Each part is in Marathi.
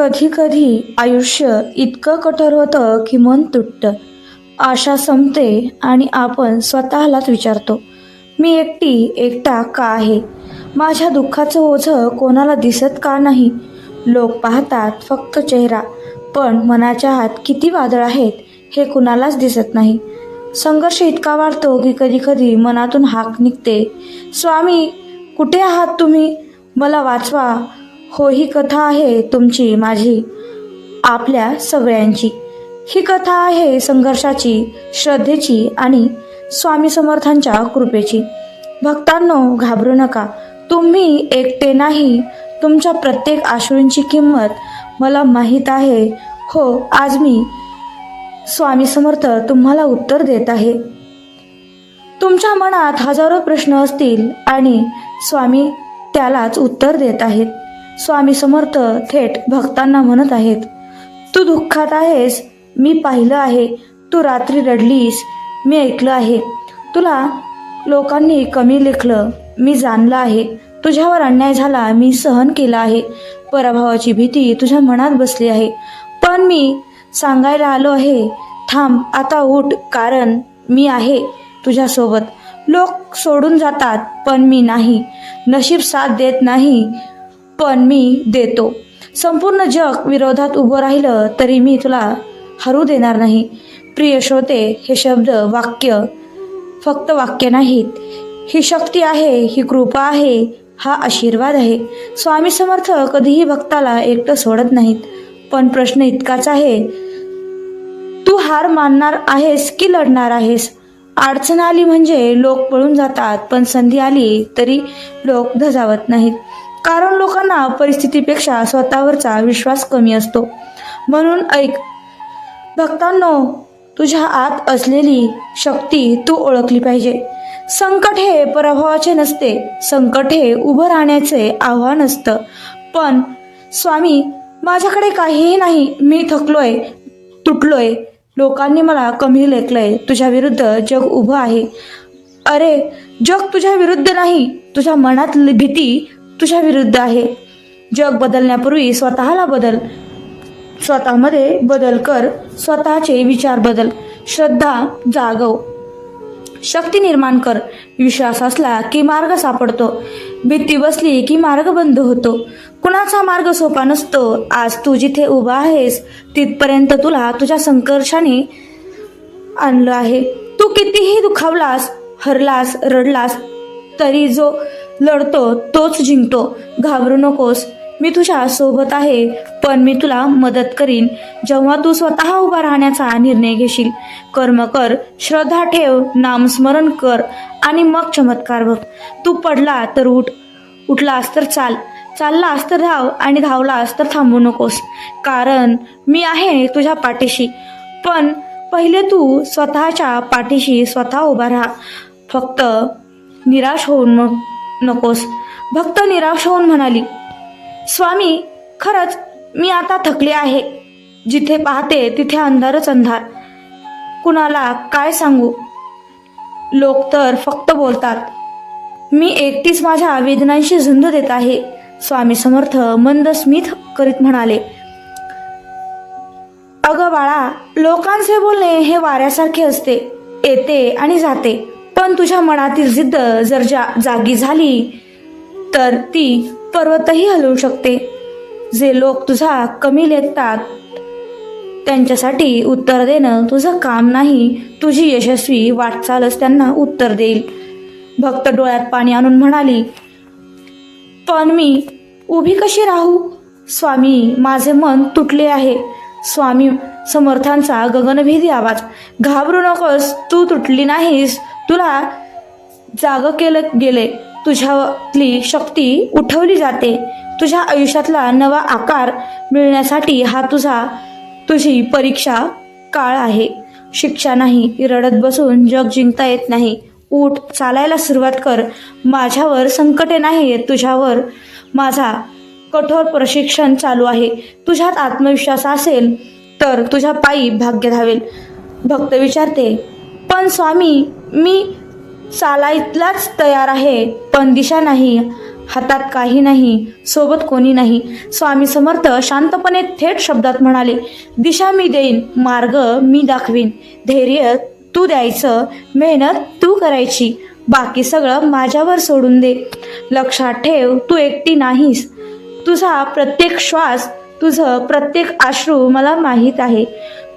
कधी कधी आयुष्य इतकं कठोर होतं की मन तुटतं. आशा संपते आणि आपण स्वतःलाच विचारतो मी एकटी एकटा का आहे? माझ्या दुःखाचं ओझं कोणाला दिसत का नाही? लोक पाहतात फक्त चेहरा पण मनाच्या हात किती वादळ आहेत हे कुणालाच दिसत नाही. संघर्ष इतका वाढतो की कधी कधी मनातून हाक निघते स्वामी कुठे आहात तुम्ही? मला वाचवा हो ही कथा आहे तुमची माझी आपल्या सगळ्यांची. ही कथा आहे संघर्षाची श्रद्धेची आणि स्वामी समर्थांच्या कृपेची. भक्तांनो घाबरू नका. तुम्ही एकटे नाही. तुमच्या प्रत्येक आश्रूंची किंमत मला माहीत आहे. हो आज मी स्वामी समर्थ तुम्हाला उत्तर देत आहे. तुमच्या मनात हजारो प्रश्न असतील आणि स्वामी त्यालाच उत्तर देत आहेत. स्वामी समर्थ थेट भक्तांना म्हणत आहेत तू दुःखात आहेस मी पाहिलं आहे तू रात्री रडलीस मी ऐकलं आहे. तुला लोकांनी कमी लेखलं मी जाणलं आहे. तुझ्यावर अन्याय झाला मी सहन केला आहे. पराभवाची भीती तुझ्या मनात बसली आहे. पण मी सांगायला आलो आहे थांब आता उठ कारण मी आहे तुझ्यासोबत. लोक सोडून जातात पण मी नाही. नशीब साथ देत नाही पण मी देतो. संपूर्ण जग विरोधात उभं राहिलं तरी मी तुला हरू देणार नाही. प्रिय श्रोते हे शब्द वाक्य फक्त वाक्य नाहीत. ही शक्ती आहे ही कृपा आहे हा आशीर्वाद आहे. स्वामी समर्थ कधीही भक्ताला एकटं सोडत नाहीत. पण प्रश्न इतकाच आहे तू हार मानणार आहेस की लढणार आहेस? अडचण आली म्हणजे लोक पळून जातात पण संधी आली तरी लोक धजावत नाहीत. कारण लोकांना परिस्थितीपेक्षा स्वतःवरचा विश्वास कमी असतो. म्हणून ऐक भक्तांनो तुझ्या आत असलेली शक्ती तू ओळखली पाहिजे. संकट हे पराभवाचे नसते. संकट हे उभं राहण्याचे आव्हान असतं. पण स्वामी माझ्याकडे काहीही नाही. मी थकलोय तुटलोय. लोकांनी मला कमी लेखलंय. तुझ्या विरुद्ध जग उभं आहे. अरे जग तुझ्या विरुद्ध नाही. तुझ्या मनात भीती तुझ्या विरुद्ध आहे. जग बदलण्यापूर्वी स्वतःला बदल. स्वतःमध्ये बदल कर. स्वतःचे विचार बदल. श्रद्धा जागव. शक्ती निर्माण कर. विश्वास असला की मार्ग सापडतो. भीती बसली की मार्ग बंद होतो. कुणाचा मार्ग सोपा नसतो. आज तू जिथे उभा आहेस तिथपर्यंत तुला तुझ्या संघर्षाने आणलं आहे. तू कितीही दुखावलास हरलास रडलास तरी जो लढतो तोच जिंकतो. घाबरू नकोस. मी तुझ्या सोबत आहे पण मी तुला मदत करीन. जेव्हा तू स्वतः उभा राहण्याचा निर्णय घेशील कर्म कर श्रद्धा ठेव नामस्मरण कर आणि मग चमत्कार बघ. तू पडला तर उठ. उठलास तर चाल. चाललास तर धाव आणि धावलास तर थांबू नकोस. कारण मी आहे तुझ्या पाठीशी. पण पहिले तू स्वतःच्या पाठीशी स्वतः उभा राहा. फक्त निराश होऊन मग नकोस. भक्त निराश होऊन म्हणाली स्वामी खरंच मी आता थकले आहे. जिथे पाहते तिथे अंधारच अंधार. कुणाला काय सांगू? लोक तर फक्त बोलतात मी एकटीच माझ्या वेदनांशी झुंज देत आहे. स्वामी समर्थ मंद स्मित करीत म्हणाले अगं बाळा लोकांचे बोलणे हे वाऱ्यासारखे असते. येते आणि जाते. पण तुझ्या मनातील जिद्द जर जा जागी झाली तर ती पर्वतही हलवू शकते. जे लोक तुझा कमी लेखतात त्यांच्यासाठी उत्तर देणं तुझं काम नाही. तुझी यशस्वी वाटचालच त्यांना उत्तर देईल. भक्त डोळ्यात पाणी आणून म्हणाली पण मी उभी कशी राहू? स्वामी माझे मन तुटले आहे. स्वामी समर्थांचा गगनभेदी आवाज. घाबरू नकोस तू तुटली नाहीस. तुला जाग केलं गेले. तुझ्यातली शक्ती उठवली जाते. तुझ्या आयुष्यातला नवा आकार मिळण्यासाठी हा तुझा तुझी परीक्षा काळ आहे. शिक्षा नाही रडत बसून जग जिंकता येत नाही. उठ चालायला सुरुवात कर. माझ्यावर संकटे नाही तुझ्यावर माझा कठोर प्रशिक्षण चालू आहे. तुझ्यात आत्मविश्वास असेल तर तुझ्या पायी भाग्य धावेल. भक्त विचारते पण स्वामी मी चालायलाच तयार आहे. पण दिशा नाही हातात काही नाही सोबत कोणी नाही. स्वामी समर्थ शांतपणे थेट शब्दात म्हणाले दिशा मी देईन मार्ग मी दाखवीन. धैर्य तू द्यायचं मेहनत तू करायची. बाकी सगळं माझ्यावर सोडून दे. लक्षात ठेव तू एकटी नाहीस. तुझा प्रत्येक श्वास तुझं प्रत्येक आश्रू मला माहीत आहे.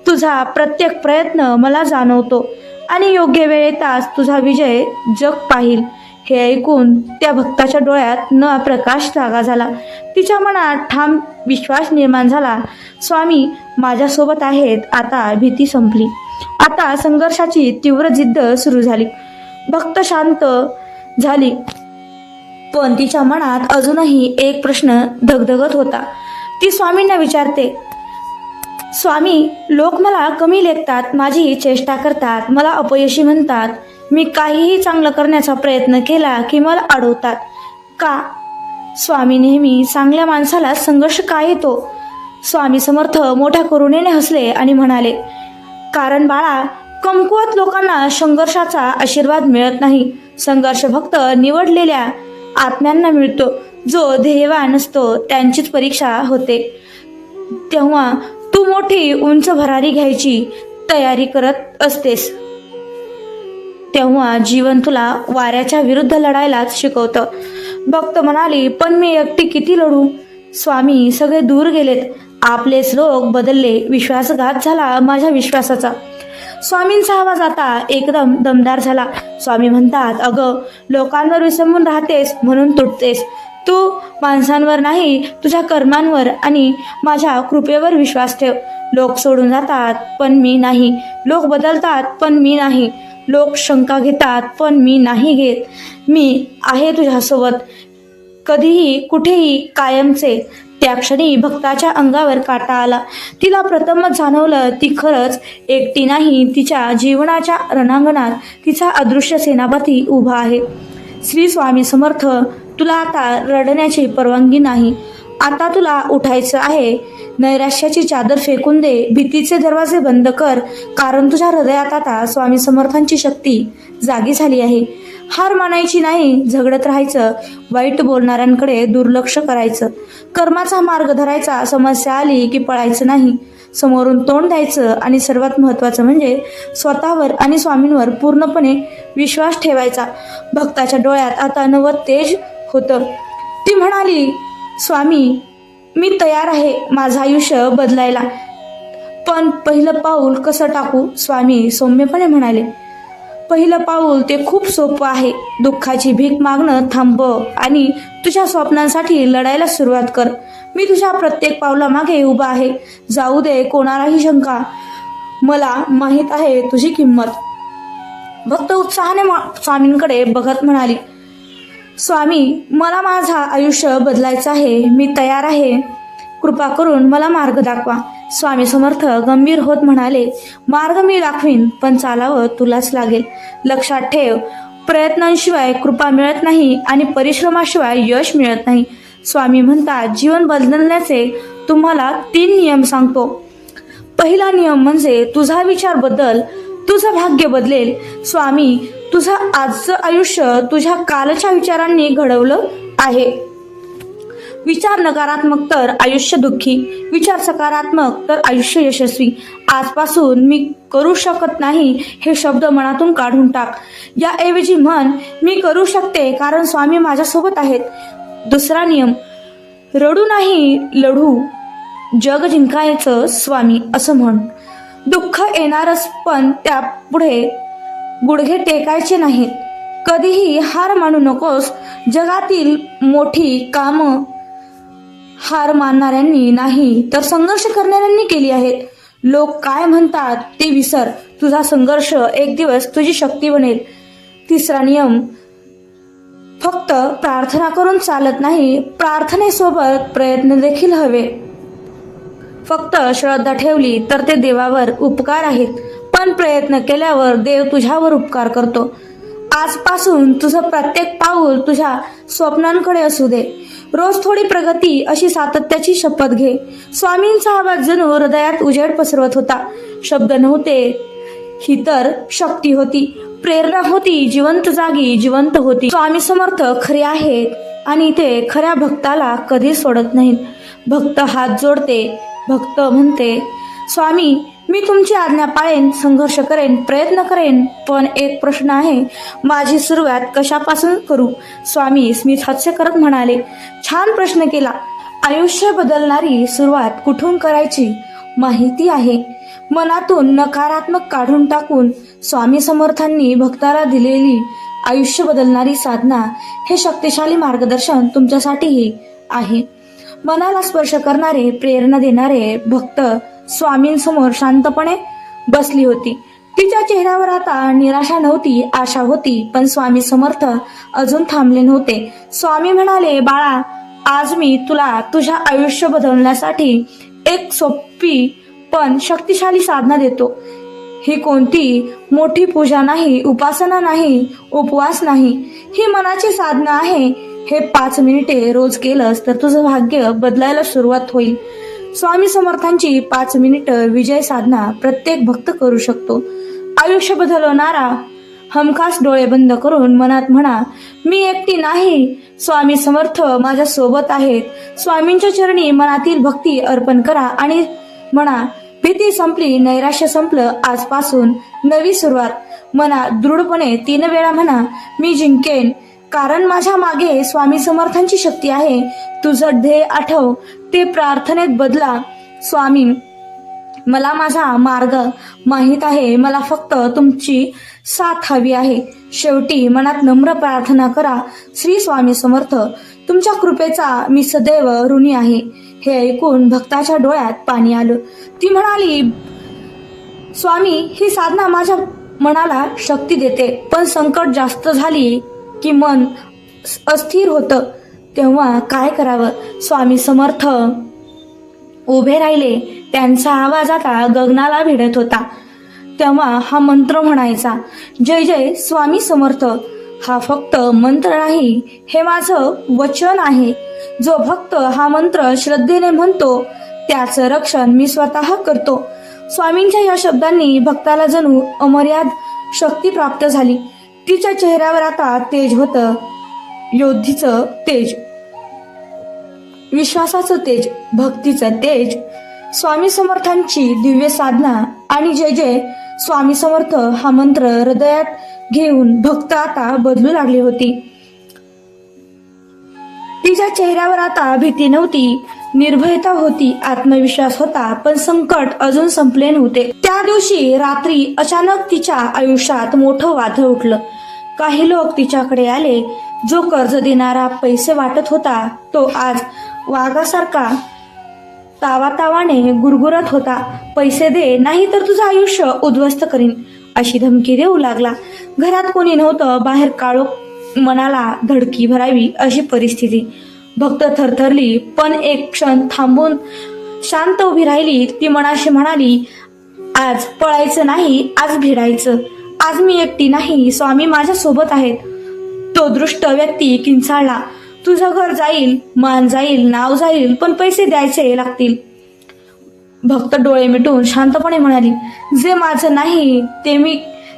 तुझा प्रत्येक प्रयत्न मला जाणवतो. आणि योग्य वेळेतच तुझा विजय जग पाहिल. हे ऐकून त्या भक्ताच्या डोळ्यात न प्रकाश जागा झाला. तिच्या मनात ठाम विश्वास निर्माण झाला. स्वामी माझ्यासोबत आहेत. आता भीती संपली. आता संघर्षाची तीव्र जिद्द सुरू झाली. भक्त शांत झाली. पण तिच्या मनात अजूनही एक प्रश्न धगधगत होता. ती स्वामींना विचारते स्वामी लोक मला कमी लेखतात माझी चेष्टा करतात मला अपयशी म्हणतात. मी काहीही चांगलं करण्याचा प्रयत्न केला की मला अडवतात. का? स्वामी नेहमी चांगल्या माणसाला संघर्ष का येतो? स्वामी समर्थ मोठ्या करुणेने हसले आणि म्हणाले कारण बाळा कमकुवत लोकांना संघर्षाचा आशीर्वाद मिळत नाही. संघर्ष फक्त निवडलेल्या आत्म्यांना मिळतो. जो ध्येयवान असतो त्यांचीच परीक्षा होते. तेव्हा तू मोठी उंच भरारी घ्यायची तयारी करत असतेस. तेव्हा जीवन तुला वाऱ्याच्या विरुद्ध लढायलाच शिकवतं. भक्त म्हणाली पण मी एकटी किती लढू? स्वामी सगळे दूर गेलेत. आपलेच लोक बदलले. विश्वासघात झाला माझ्या विश्वासाचा. स्वामींचा आवाज आता एकदम दमदार झाला. स्वामी म्हणतात अगं लोकांवर विसंबून राहतेस म्हणून तुटतेस. तू माणसांवर नाही तुझ्या कर्मांवर आणि माझ्या कृपेवर विश्वास ठेव. लोक सोडून जातात पण मी नाही. लोक बदलतात पण मी नाही. लोक शंका घेतात पण मी नाही घेत. मी आहे तुझ्यासोबत. कधीही कुठेही कायमचे. त्या क्षणी भक्ताच्या अंगावर काटा आला. तिला प्रथमच जाणवलं ती खरंच एकटी नाही. तिच्या जीवनाच्या रणांगणात तिचा अदृश्य सेनापती उभा आहे. श्री स्वामी समर्थ तुला आता रडण्याची परवानगी नाही. आता तुला उठायचं आहे. नैराश्याची चादर फेकून दे भीतीचे दरवाजे बंद कर कारण तुझ्या हृदयात आता स्वामी समर्थांची शक्ती जागी झाली आहे. हार मानायची नाही झगडत राहायचं वाईट बोलणाऱ्यांकडे दुर्लक्ष करायचं. कर्माचा मार्ग धरायचा समस्या आली की पळायचं नाही. समोरून तोंड द्यायचं आणि सर्वात महत्त्वाचं म्हणजे स्वतःवर आणि स्वामींवर पूर्णपणे विश्वास ठेवायचा. भक्ताच्या डोळ्यात आता नवं तेज होतं. ती म्हणाली स्वामी मी तयार आहे माझं आयुष्य बदलायला. पण पहिलं पाऊल कसं टाकू? स्वामी सौम्यपणे म्हणाले. पहिलं पाऊल ते खूप सोपं आहे. दुःखाची भीक मागणं थांबव आणि तुझ्या स्वप्नांसाठी लढायला सुरुवात कर. मी तुझ्या प्रत्येक पावलामागे उभा आहे. जाऊ दे कोणालाही शंका. मला माहीत आहे तुझी किंमत. भक्त उत्साहाने मा- स्वामींकडे बघत म्हणाली स्वामी मला माझा आयुष्य बदलायचं आहे. मी तयार आहे. कृपा करून मला मार्ग दाखवा. स्वामी समर्थ गंभीर होत म्हणाले मार्ग मी दाखवीन पण चालावं तुलाच लागेल. लक्षात ठेव प्रयत्नांशिवाय कृपा मिळत नाही आणि परिश्रमाशिवाय यश मिळत नाही. स्वामी म्हणतात जीवन बदलण्याचे तुम्हाला तीन नियम सांगतो. पहिला नियम म्हणजे तुझा विचार बदल तुझं भाग्य बदलेल. स्वामी तुझं आजचं आयुष्य तुझ्या कालच्या विचारांनी घडवलं आहे. विचार नकारात्मक तर आयुष्य दुःखी विचार सकारात्मक तर आयुष्य यशस्वी. आजपासून मी करू शकत नाही हे शब्द मनातून काढून टाक. याऐवजी म्हण मी करू शकते कारण स्वामी माझ्यासोबत आहेत. दुसरा नियम रडू नाही लढू. जग जिंकायचं स्वामी असं म्हण. दुःख येणारच पण त्यापुढे गुडघे टेकायचे नाहीत. कधीही हार मानू नकोस. जगातील मोठी कामं हार मानणाऱ्यांनी नाही तर संघर्ष करणाऱ्यांनी केली आहेत. लोक काय म्हणतात ते विसर. तुझा संघर्ष एक दिवस तुझी शक्ती बनेल. तिसरा नियम फक्त प्रार्थना करून चालत नाही प्रार्थनेसोबत प्रयत्न देखील हवे. फक्त श्रद्धा ठेवली तर ते देवावर उपकार आहेत. पण प्रयत्न केल्यावर देव तुझ्यावर उपकार करतो. आजपासून तुझं प्रत्येक पाऊल तुझ्या स्वप्नांकडे असू दे. रोज थोडी प्रगती अशी सातत्याची शपथ घे. स्वामींचा आवाज जणू हृदयात उजेड पसरवत होता. शब्द नव्हते. ही तर शक्ती होती. प्रेरणा होती. जिवंत जागी जिवंत होती. स्वामी समर्थ खरे आहेत आणि ते खऱ्या भक्ताला कधी सोडत नाहीत. भक्त हात जोडते. भक्त म्हणते स्वामी मी तुमची आज्ञा पाळेन संघर्ष करेन प्रयत्न करेन पण एक प्रश्न आहे माझी सुरुवात कशापासून करू? स्वामी स्मित हास्य करत म्हणाले छान प्रश्न केला. आयुष्य बदलणारी सुरुवात कुठून करायची? माहिती आहे. मनातून नकारात्मक काढून टाकून स्वामी समर्थांनी भक्ताला दिलेली आयुष्य बदलणारी साधना हे शक्तिशाली मार्गदर्शन तुमच्यासाठीही आहे. मनाला स्पर्श करणारे प्रेरणा देणारे भक्त स्वामींसमोर शांतपणे बसली होती. तिच्या चेहऱ्यावर आता निराशा नव्हती आशा होती पण स्वामी समर्थ अजून थांबले नव्हते. स्वामी म्हणाले बाळा आज मी तुला तुझ्या आयुष्य बदलण्यासाठी एक सोपी पण शक्तिशाली साधना देतो. ही कोणती? मोठी पूजा नाही उपासना नाही उपवास नाही. ही मनाची साधना आहे. हे पाच मिनिटे रोज केलंस तर तुझं भाग्य बदलायला सुरुवात होईल. स्वामी समर्थांची पाच मिनिटं विजय साधना प्रत्येक भक्त करू शकतो. आयुष्य बदलवणारा हमखास डोळे बंद करून मनात म्हणा मी एकटी नाही. स्वामी समर्थ माझ्या सोबत आहेत. स्वामींच्या चरणी मनातील भक्ती अर्पण करा आणि म्हणा भीती संपली नैराश्य संपलं आजपासून नवी सुरुवात. मना दृढपणे तीन वेळा म्हणा मी जिंकेन. कारण माझ्या मागे स्वामी समर्थांची शक्ती आहे. तुझं ध्येय आठव ते प्रार्थनेत बदला. स्वामी मला माझा मार्ग माहीत आहे. मला फक्त तुमची साथ हवी आहे. शेवटी मनात नम्र प्रार्थना करा. श्री स्वामी समर्थ तुमच्या कृपेचा मी सदैव ऋणी आहे. हे ऐकून भक्ताच्या डोळ्यात पाणी आलं. ती म्हणाली स्वामी ही साधना माझ्या मनाला शक्ती देते पण संकट जास्त झाली की मन अस्थिर होतं. तेव्हा काय करावं? स्वामी समर्थ उभे राहिले. त्यांचा आवाज आता गगनाला भिडत होता. तेव्हा हा मंत्र म्हणायचा जय जय स्वामी समर्थ. हा फक्त मंत्र नाही हे माझं वचन आहे. जो भक्त हा मंत्र श्रद्धेने म्हणतो त्याचं रक्षण मी स्वतः करतो. स्वामींच्या या शब्दांनी भक्ताला जणू अमर्याद शक्ती प्राप्त झाली. तिच्या चेहऱ्यावर आता तेज होतं. योद्धीचं तेज. विश्वासाचं तेज भक्तीचं तेज. स्वामी समर्थांची दिव्य साधना आणि जय जय. स्वामी समर्थ हा मंत्र हृदयात घेऊन भक्त आता बदलू लागली होती. तिच्या चेहऱ्यावर आता भीती नव्हती. निर्भयता होती आत्मविश्वास होता पण संकट अजून संपले नव्हते. त्या दिवशी रात्री अचानक तिच्या आयुष्यात मोठं वादळ उठलं. काही लोक तिच्याकडे आले. जो कर्ज देणारा पैसे वाटत होता तो आज वाघासारखा तावातावाने गुरगुरत होता. पैसे दे नाही तर तुझं आयुष्य उद्ध्वस्त करीन अशी धमकी देऊ लागला. घरात कोणी नव्हतं बाहेर काळो मनाला धडकी भरावी अशी परिस्थिती. भक्त थरथरली पण एक क्षण थांबून शांत उभी राहिली. ती मनाशी म्हणाली आज पळायचं नाही आज भिडायचं. आज मी एकटी नाही स्वामी माझ्या सोबत आहेत. तो दृष्ट व्यक्ती किंचाळला तुझं घर जाईल मान जाईल नाव जाईल पण पैसे द्यायचे लागतील. भक्त डोळे मिटून शांतपणे म्हणाली जे माझं नाही ते मी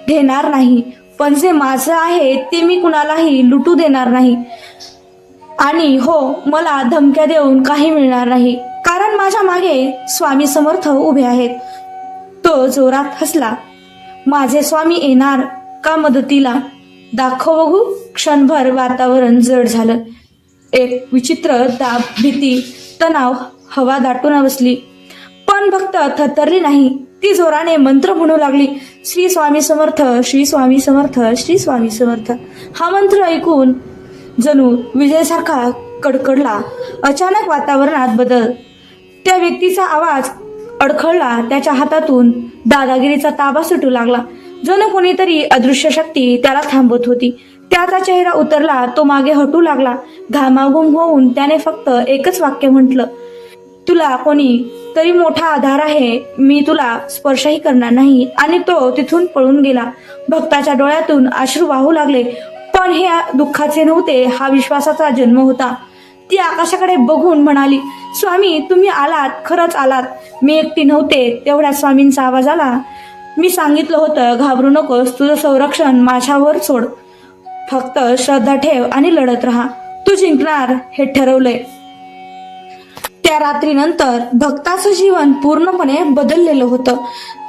घेणार नाही. पण जे माझं आहे ते मी कुणालाही लुटू देणार नाही. आणि हो मला धमक्या देऊन काही मिळणार नाही. कारण माझ्या मागे स्वामी समर्थ उभे आहेत. तो जोरात हसला. माझे स्वामी येणार का मदतीला? दाखव बघू. क्षणभर वातावरण जड झालं. एक विचित्र दाब भीती तणाव हवा दाटून बसली. पण भक्त थरथरली नाही. ती जोराने मंत्र म्हणू लागली. श्री स्वामी समर्थ श्री स्वामी समर्थ श्री स्वामी समर्थ. हा मंत्र ऐकून जणू विजयसारखा कडकडला अचानक वातावरणात बदल. त्या व्यक्तीचा आवाज अडखळला त्याच्या हातातून दादागिरीचा ताबा सुटू लागला. जणू कोणीतरी अदृश्य शक्ती त्याला थांबवत होती. त्याचा चेहरा उतरला तो मागे हटू लागला. घामाघूम होऊन त्याने फक्त एकच वाक्य म्हटलं तुला कोणी तरी मोठा आधार आहे मी तुला स्पर्शही करणार नाही. आणि तो तिथून पळून गेला. भक्ताच्या डोळ्यातून अश्रू वाहू लागले. पण हे दुःखाचे नव्हते हा विश्वासाचा जन्म होता. ती आकाशाकडे बघून म्हणाली स्वामी तुम्ही आलात खरंच आलात. मी एकटी नव्हते तेवढ्या स्वामींचा आवाज आला. मी सांगितलं होतं घाबरू नकोस तुझं संरक्षण माझ्यावर सोड. फक्त श्रद्धा ठेव आणि लढत राहा. तू जिंकणार हे ठरवलंय. त्या रात्रीनंतर भक्ताचं जीवन पूर्णपणे बदललेलं होतं.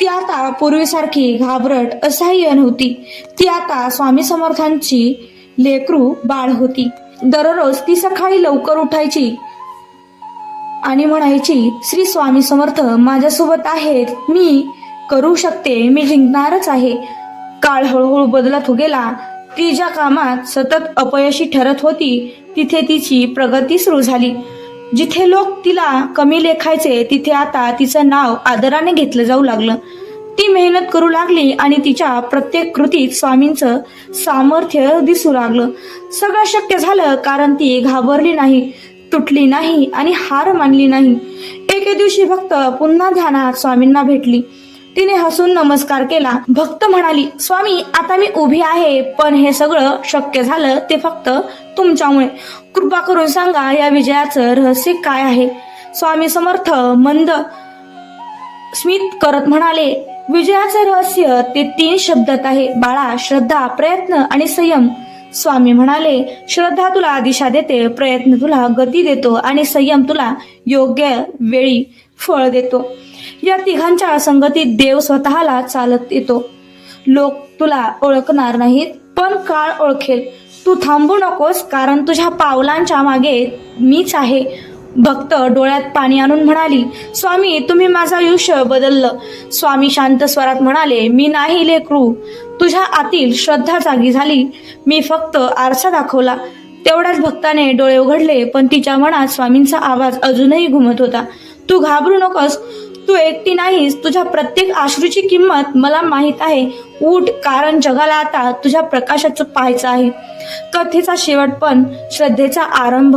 ती आता पूर्वीसारखी घाबरट असह्य नव्हती. ती आता स्वामी समर्थांची लेकरू बाळ होती. दररोज ती सकाळी लवकर उठायची आणि म्हणायची श्री स्वामी समर्थ माझ्यासोबत आहेत. मी करू शकते. मी जिंकणारच आहे. काळ हळूहळू बदलत गेला. ती ज्या कामात सतत अपयशी ठरत होती तिथे तिची प्रगती सुरू झाली. जिथे लोक तिला कमी लेखायचे तिथे आता तिचं नाव आदराने घेतलं जाऊ लागलं. ती मेहनत करू लागली आणि तिच्या प्रत्येक कृतीत स्वामींचं सामर्थ्य दिसू लागलं. सगळं शक्य झालं कारण ती घाबरली नाही तुटली नाही आणि हार मानली नाही. एके दिवशी भक्त पुन्हा ध्यानात स्वामींना भेटली. तिने हसून नमस्कार केला. भक्त म्हणाली स्वामी आता मी उभी आहे पण हे सगळं शक्य झालं ते फक्त तुमच्यामुळे. कृपा करून सांगा या विजयाचं रहस्य काय आहे? स्वामी समर्थ मंद स्मित करत म्हणाले विजयाचे रहस्य ते तीन शब्दात आहे. बाळा श्रद्धा प्रयत्न आणि संयम. स्वामी म्हणाले श्रद्धा तुला दिशा देते प्रयत्न तुला गती देतो आणि संयम तुला योग्य वेळी फळ देतो. या तिघांच्या संगतीत देव स्वतःला चालत येतो. लोक तुला ओळखणार नाहीत पण काळ ओळखेल. तू थांबू नकोस कारण तुझ्या पावलांच्या मागे मीच आहे. भक्त डोळ्यात पाणी आणून म्हणाली स्वामी तुम्ही माझं आयुष्य बदललं. स्वामी शांत स्वरात म्हणाले मी नाही लेकरू. तुझ्या आतील श्रद्धा जागी झाली. मी फक्त आरसा दाखवला. तेवढ्याच भक्ताने डोळे उघडले पण तिच्या मनात स्वामींचा आवाज अजूनही घुमत होता. तू घाबरू नकोस. तू एकटी नाहीस तुझ्या प्रत्येक आश्रूची किंमत मला माहीत आहे. उठ कारण जगाला आता तुझ्या प्रकाशाचं पाहायचं आहे. कथेचा शेवट पण श्रद्धेचा आरंभ.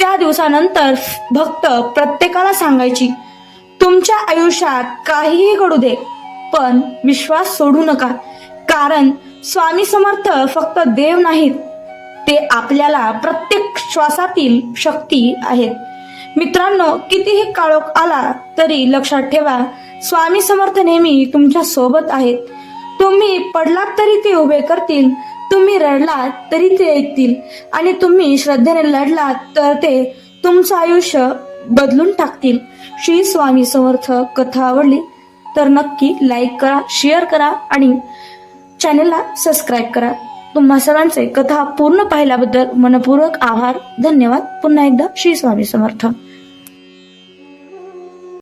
त्या दिवसानंतर भक्त प्रत्येकाला सांगायची तुमच्या आयुष्यात काहीही घडू दे पण विश्वास सोडू नका. कारण स्वामी समर्थ फक्त देव नाहीत ते आपल्याला प्रत्येक श्वासातील शक्ती आहेत. मित्रांनो कितीही काळोख आला तरी लक्षात ठेवा स्वामी समर्थ नेहमी तुमच्यासोबत आहेत. तुम्ही पडलात तरी ते उभे करतील तुम्ही रडलात तरी ते ऐकतील आणि तुम्ही श्रद्धेने लढलात तर ते तुमचं आयुष्य बदलून टाकतील. श्री स्वामी समर्थ कथा आवडली तर नक्की लाईक करा शेअर करा आणि चॅनलला सबस्क्राईब करा. तुम्हा सर्वांचे कथा पूर्ण पाहिल्याबद्दल मनपूर्वक आभार. धन्यवाद. पुन्हा एकदा श्री स्वामी समर्थ.